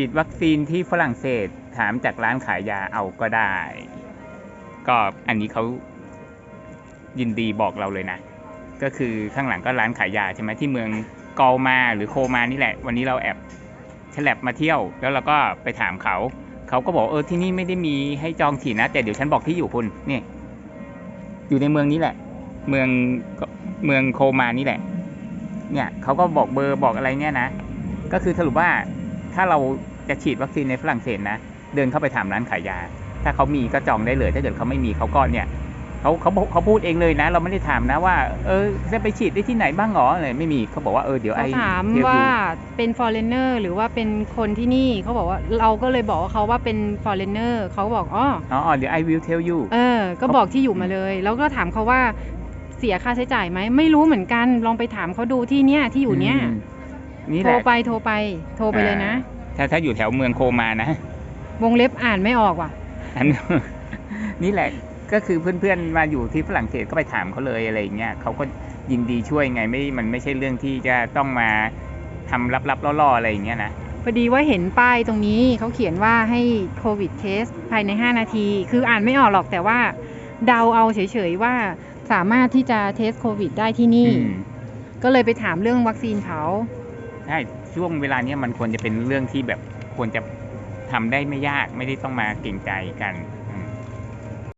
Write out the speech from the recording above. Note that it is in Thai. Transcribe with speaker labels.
Speaker 1: ฉีดวัคซีนที่ฝรั่งเศสถามจากร้านขายยาเอาก็ได้ ก็อันนี้เขายินดีบอกเราเลยนะ ก็คือข้างหลังก็ร้านขายยาใช่ไหมที่เมืองกอลมาหรือโคมานี่แหละ วันนี้เราแอบฉลับมาเที่ยว แล้วเราก็ไปถามเขา เขาก็บอกเออที่นี่ไม่ได้มีให้จองฉีดนะ แต่เดี๋ยวฉันบอกที่อยู่คุณนี่อยู่ในเมืองนี้แหละ เมืองเมืองโคมานี่แหละ เนี่ยเขาก็บอกเบอร์บอกอะไรเนี่ยนะ ก็คือสรุปว่า ถ้าเราจะฉีดวัคซีนในฝรั่งเศสนะ เดินเข้าไปถามร้านขายยา ถ้าเขามีก็จองได้เลย ถ้าเกิดเขาไม่มีเขาก็เนี่ยเขาเขาบอกเขาพูดเองเลยนะ เราไม่ได้ถามนะว่า เออจะไปฉีดได้ที่ไหนบ้างหรออะไรไม่มีเขาบอกว่าเออเดี๋ยวไอ้
Speaker 2: เขาถาม
Speaker 1: เทียบ
Speaker 2: ว่า
Speaker 1: ดู
Speaker 2: เป็น foreigner หรือว่าเป็นคนที่นี่เขาบอกว่าเราก็เลยบอกว่าเขาว่าเป็น foreigner เขาบอกอ๋อ
Speaker 1: อ๋อเดี๋ยว I will tell you
Speaker 2: เออ ก็บอกที่อยู่มาเลย แล้วก็ถามเขาว่าเสียค่าใช้จ่ายไหมไม่รู้เหมือนกันลองไปถามเขาดูที่เนี้ยที่อยู่เนี้ย
Speaker 1: มนี่
Speaker 2: โท
Speaker 1: แห
Speaker 2: ร
Speaker 1: ละ
Speaker 2: ไปโทรไป โทรไปเลยนะ
Speaker 1: ถ้าถ้าอยู่แถวเมืองโคมานะ
Speaker 2: วงเล็บอ่านไม่ออกว่ะ
Speaker 1: อัน นี่แหละก็คือเพื่อนๆมาอยู่ที่ฝรั่งเศสก็ไปถามเขาเลยอะไรอย่างเงี้ยเขาก็ยินดีช่วยไงไม่ มันไม่ใช่เรื่องที่จะต้องมาทำลับๆล่อๆอะไรอย่างเงี้ยนะ
Speaker 2: พอดีว่าเห็นป้ายตรงนี้เขาเขียนว่าให้โควิดเทสภายใน 5 นาที คืออ่านไม่ออกหรอกแต่ว่า เดาเอาเฉยๆว่าสามารถที่จะเทสโควิดได้ที่นี่
Speaker 1: อืม
Speaker 2: ก็เลยไปถามเรื่องวัคซีนเขา
Speaker 1: ใช่ช่วงเวลาเนี้ยมันควรจะเป็นเรื่องที่แบบควรจะทำได้ไม่ยากไม่ได้ต้องมาเก่งใจกัน